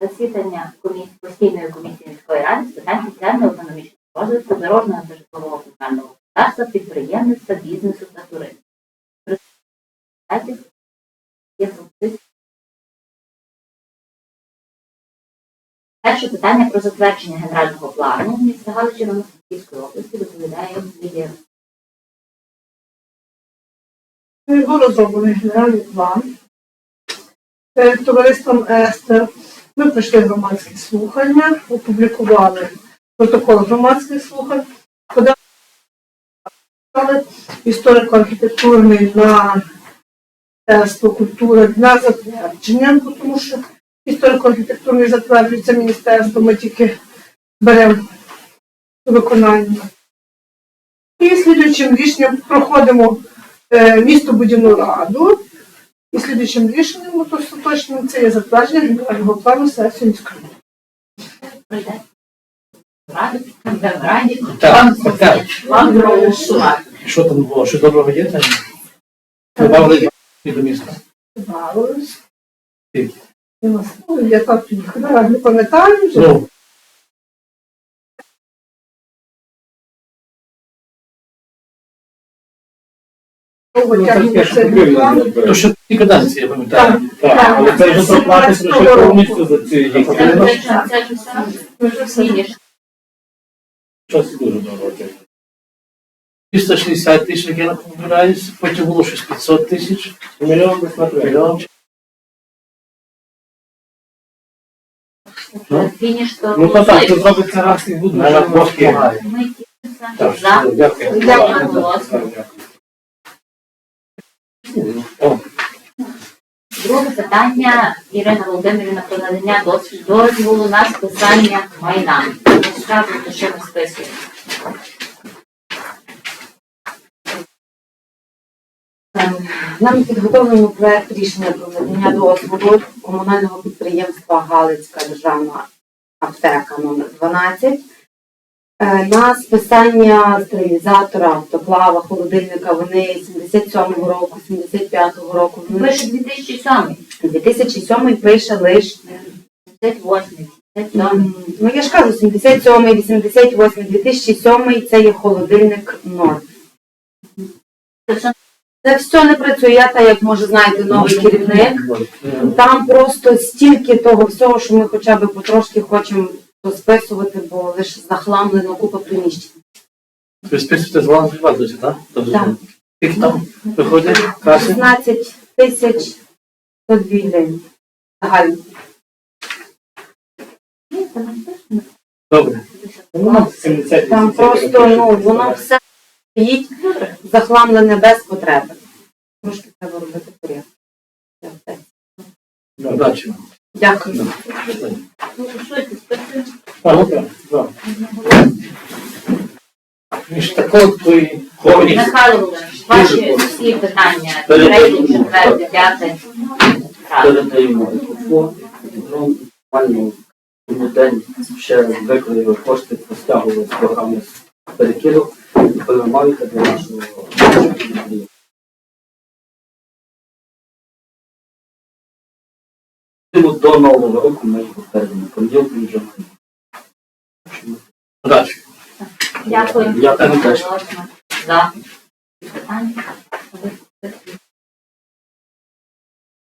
засідання комісії постійної комісії міської ради з питань соціально-економічного розвитку, дорожнього та житлового комунального господарства, підприємництва, бізнесу та туризму. Перше питання про затвердження генерального плану міста Галичі Івано-Франківської області доповідає Лідія. Був розроблений генеральний план. Товариством Естер ми пройшли громадські слухання, опублікували протокол громадських слухань, подали історико-архітектурний на Міністерство культури на затвердження, тому що історико-архітектурний затверджується міністерством, ми тільки беремо виконання. І слідуючим рішенням проходимо е, містобудівну раду. І слідуючим рішенням то остаточним це є затвердження генерального плану сесії міської. ради. Раді, Так, так. проголосувати. Що там було? Що доброго є там? Добавили до міста. Нас- ну, Я так не пам'ятаю. Ну, то що ті каденції, я пам'ятаю. Так, але це вже проплати 17 пройшли року. повністю за ці фініш. Щось дуже добре. 360 тисяч, як я набираюсь, потім було щось 500 тисяч. Мільйон. Ну, то Ну то так, то зробиться раз і буде. Мене дякую. Дякую, Друге питання Ірина Володимирівна про надання дозволу на списання майна. Розказуйте, що ми списуємо. Ем, Нам підготовлено проект рішення про надання дозволу комунального підприємства Галицька державна аптека номер 12 е, на списання стерилізатора, автоклава, холодильника. Вони 77-го року, 75-го року. Пише 2007, 2007 пише лише 58, 57. М, Ну, я ж кажу, 77, 88, 2007 це є холодильник норм. Це все не працює, я так як може знаєте, новий керівник. Там просто стільки того всього, що ми хоча б потрошки хочемо розписувати, бо лише захламлено купа приміщень. Ви списуєте з Волан досі, так? Так. Скільки там виходить каси? 16 тисяч 102 гривень. Загально. Добре. Там просто ну, воно все стоїть захламлене без потреби. Трошки треба робити порядок. Це все. Удачі. вам. Дякую. А, ну так, так. Між твої ховні. Михайло ваші всі питання, Передаємо. третє, четверте, п'яте. Ну, буквально день ще виклали кошти, постягували з програми перекидок і перемагаєте для нашого Тому До нового року ми його передамо. Понеділку вже. Удачі. Дякую. Дякую теж. Питання.